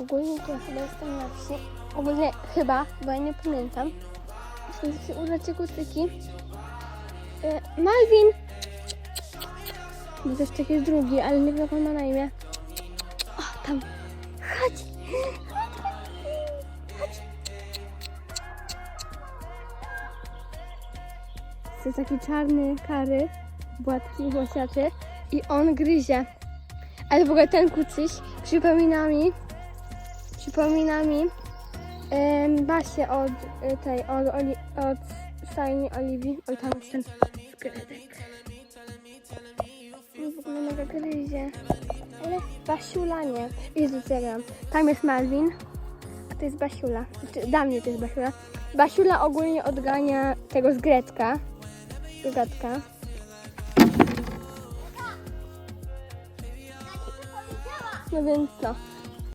ogólnie to chyba jestem na wsi. Ogólnie chyba, bo ja nie pamiętam. Muszę się udać jako kucyki. E, Malwin! Bo też taki jest drugi, ale nie wiem jak on ma na imię. O, tam. Chodź! Chodź. To jest taki czarny kary, błatki, włosiaty i on gryzie. Ale w ogóle ten kucyś przypomina mi, przypomina mi em, Basię od y, tej, od, Oli, od stajni Oliwii. Oj, tam jest ten skeletek. On w ogóle mega gryzie. Ale Basiula nie. Jezu, co ja gram. Tam jest Malwin, a to jest Basiula. Znaczy, dla mnie to jest Basiula. Basiula ogólnie odgania tego z Gretka. Gatka. No więc no.